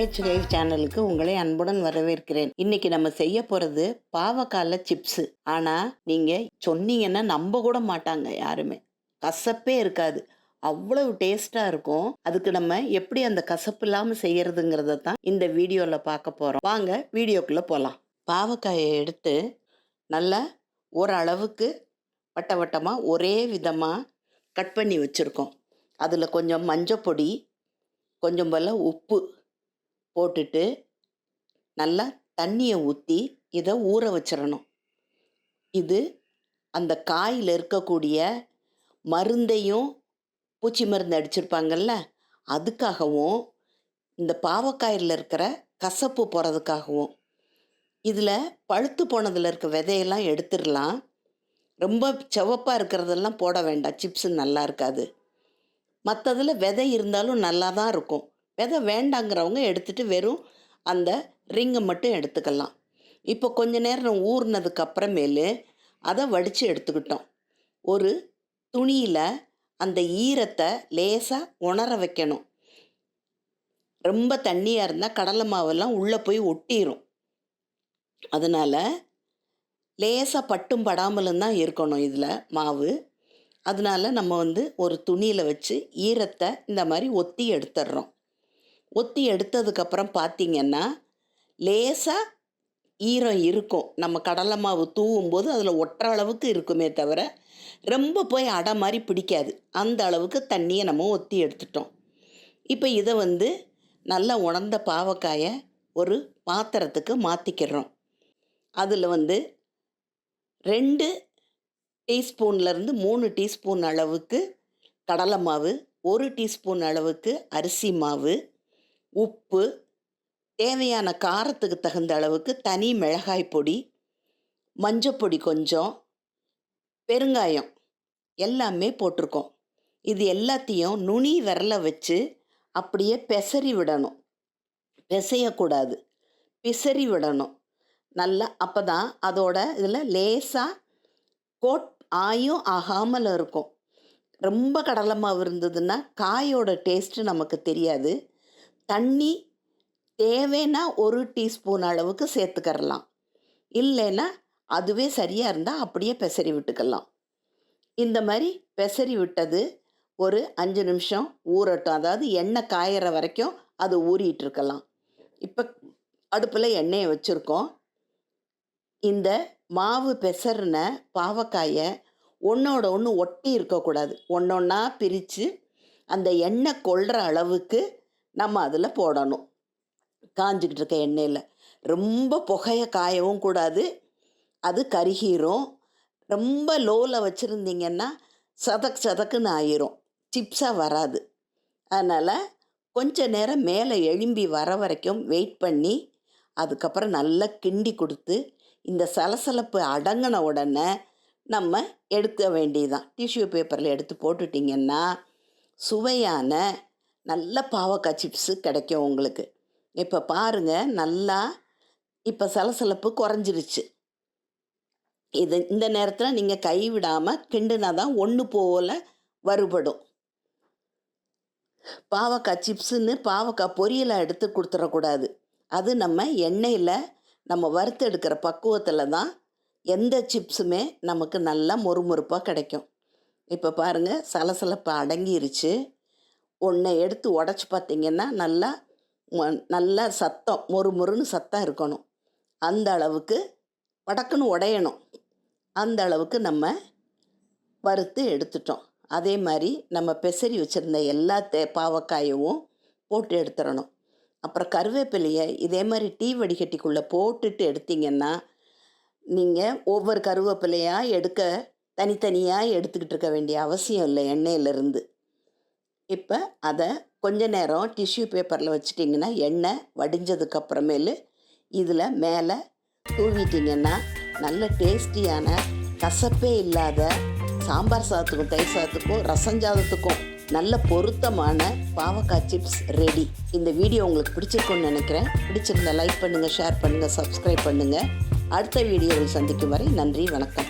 நகைச்சுவை சேனலுக்கு உங்களை அன்புடன் வரவேற்கிறேன். இன்னைக்கு நம்ம செய்ய போறது பாவக்கால சிப்ஸ் ஆனா நீங்க சொன்னீங்கன்னா நம்ப கூட மாட்டாங்க யாருமே. கசப்பே இருக்காது. அவ்வளவு டேஸ்டா இருக்கும். அதுக்கு நம்ம எப்படி அந்த கசப்பு இல்லாம செய்யறதுங்கிறத தான் இந்த வீடியோல பார்க்க போறோம். வாங்க வீடியோக்குள்ள போலாம். பாவக்காயை எடுத்து நல்லா ஓரளவுக்கு வட்ட வட்டமாக ஒரே விதமாக கட் பண்ணி வச்சுருக்கோம். அதில் கொஞ்சம் மஞ்சள் பொடி கொஞ்சம் போல் உப்பு போட்டுட்டு நல்லா தண்ணியை ஊற்றி இதை ஊற வச்சிடணும் இது அந்த காயில் இருக்கக்கூடிய மருந்தையும் பூச்சி மருந்து அடிச்சிருப்பாங்கல்ல அதுக்காகவும் இந்த பாவக்காயில் இருக்கிற கசப்பு போகிறதுக்காகவும் இதில் பழுத்து போனதில் இருக்க விதையெல்லாம் எடுத்துடலாம். ரொம்ப சிவப்பாக இருக்கிறதெல்லாம் போட வேண்டாம். சிப்ஸு நல்லா இருக்காது. மற்றதில் விதை இருந்தாலும் நல்லா தான் இருக்கும். விதை வேண்டாங்கிறவங்க எடுத்துகிட்டு வெறும் அந்த ரிங்கை மட்டும் எடுத்துக்கலாம். இப்போ கொஞ்ச நேரம் ஊறினதுக்கு அப்புறமேலு அதை வடித்து எடுத்துக்கிட்டோம். ஒரு துணியில் அந்த ஈரத்தை லேசாக உணர வைக்கணும். ரொம்ப தண்ணியாக இருந்தால் கடலை மாவெல்லாம் உள்ளே போய் ஒட்டிடும் அதனால் லேசாக பட்டும் படாமலும் தான் இருக்கணும் இதில் மாவு. அதனால நம்ம வந்து ஒரு துணியில் வச்சு ஈரத்தை இந்த மாதிரி ஒத்தி எடுத்துடுறோம். ஒத்தி எடுத்ததுக்கப்புறம் பார்த்தீங்கன்னா லேசாக ஈரம் இருக்கும். நம்ம கடலை மாவு தூவும் போது அதில் ஒட்டுற அளவுக்கு இருக்குமே தவிர ரொம்ப போய் அடை மாதிரி பிடிக்காது. அந்த அளவுக்கு தண்ணியை நம்ம ஒத்தி எடுத்துட்டோம். இப்போ இதை வந்து நல்லா உணர்ந்த பாவக்காயை ஒரு பாத்திரத்துக்கு மாற்றிக்கிறோம் அதில் வந்து ரெண்டு டீஸ்பூன்லேருந்து மூணு டீஸ்பூன் அளவுக்கு கடலை மாவு ஒரு டீஸ்பூன் அளவுக்கு அரிசி மாவு உப்பு தேவையான காரத்துக்கு தகுந்த அளவுக்கு தனி மிளகாய் பொடி மஞ்சப்பொடி கொஞ்சம் பெருங்காயம் எல்லாமே போட்டிருக்கோம். இது எல்லாத்தையும் நுனி விரல வச்சு அப்படியே பெசறி விடணும். பிசையக்கூடாது. பிசறி விடணும். நல்லா அப்போ தான் அதோட இதில் லேசாக கோட் ஆயும் ஆகாமல் இருக்கும். ரொம்ப கடலை மாவு இருந்ததுன்னா காயோட டேஸ்ட்டு நமக்கு தெரியாது. தண்ணி தேவைன்னா ஒரு டீஸ்பூன் அளவுக்கு சேர்த்துக்கரலாம். இல்லைன்னா அதுவே சரியாக இருந்தால் அப்படியே பெசரி விட்டுக்கலாம். இந்த மாதிரி பெசரி விட்டது ஒரு அஞ்சு நிமிஷம் ஊறட்டும். அதாவது எண்ணெய் காயிற வரைக்கும் அது ஊறிட்டு இருக்கலாம் இப்போ அடுப்பில் எண்ணெயை வச்சுருக்கோம். இந்த மாவு பெசறின பாவக்காயை ஒன்றோட ஒன்று ஒட்டி இருக்கக்கூடாது. ஒன்றொன்னா பிரித்து அந்த எண்ணெய் கொள்கிற அளவுக்கு நம்ம அதில் போடணும். காஞ்சிக்கிட்டு இருக்க எண்ணெயில். ரொம்ப புகையை காயவும் கூடாது. அது கருகிரும். ரொம்ப லோவில் வச்சுருந்தீங்கன்னா சதக் சதக்குன்னு ஆயிரும். சிப்ஸாக வராது. அதனால் கொஞ்ச நேரம் மேலே எழும்பி வர வரைக்கும் வெயிட் பண்ணி அதுக்கப்புறம் நல்லா கிண்டி கொடுத்து இந்த சலசலப்பு அடங்கின உடனே நம்ம எடுக்க வேண்டியதுதான். டிஷ்யூ பேப்பரில் எடுத்து போட்டுட்டிங்கன்னா சுவையான நல்ல பாவக்காய் சிப்ஸு கிடைக்கும் உங்களுக்கு. இப்போ பாருங்கள் நல்லா இப்போ சலசலப்பு குறைஞ்சிருச்சு. இது இந்த நேரத்தில் நீங்கள் கை விடாமல் கிண்டுனா தான் ஒன்று போல் வருபடும் பாவக்காய் சிப்ஸுன்னு பாவக்காய் பொரியலை எடுத்து கொடுத்துடக்கூடாது. அது நம்ம எண்ணெயில் நம்ம வறுத்து எடுக்கிற பக்குவத்தில் தான் எந்த சிப்ஸுமே நமக்கு நல்லா மொறுமொறுப்பாக கிடைக்கும். இப்போ பாருங்கள் சலசலப்பு அடங்கிருச்சு. ஒன்றை எடுத்து உடச்சி பார்த்தீங்கன்னா நல்லா ம- நல்லா சத்தம் மொறு மொறுன்னு சத்தம் இருக்கணும். அந்த அளவுக்கு படக்குன்னு உடையணும். அந்த அளவுக்கு நம்ம வறுத்து எடுத்துட்டோம். அதே மாதிரி நம்ம பெசரி வச்சுருந்த எல்லா தே பாவக்காயவும் போட்டு எடுத்துடணும். அப்புறம் கருவேப்பிலையை இதே மாதிரி டீ வடிகட்டிக்குள்ளே போட்டுட்டு எடுத்தீங்கன்னா நீங்கள் ஒவ்வொரு கருவேப்பிலையாக எடுக்க தனித்தனியாக எடுத்துக்கிட்டு இருக்க வேண்டிய அவசியம் இல்லை எண்ணெயிலிருந்து. இப்போ அதை கொஞ்ச நேரம் டிஷ்யூ பேப்பரில் வச்சிட்டிங்கன்னா எண்ணெய் வடிஞ்சதுக்கு அப்புறமேலு இதில் மேலே தூவிட்டிங்கன்னா நல்ல டேஸ்டியான கசப்பே இல்லாத சாம்பார் சாதத்துக்கும் தயிர் சாதத்துக்கும் ரசஞ்சாதத்துக்கும் நல்ல பொருத்தமான பாவக்காய் சிப்ஸ் ரெடி இந்த வீடியோ உங்களுக்கு பிடிச்சிருக்கும்னு நினைக்கிறேன். பிடிச்சிருந்தா லைக் பண்ணுங்கள் ஷேர் பண்ணுங்கள் சப்ஸ்கிரைப் பண்ணுங்கள் அடுத்த வீடியோவில் சந்திக்கும் வரை நன்றி வணக்கம்.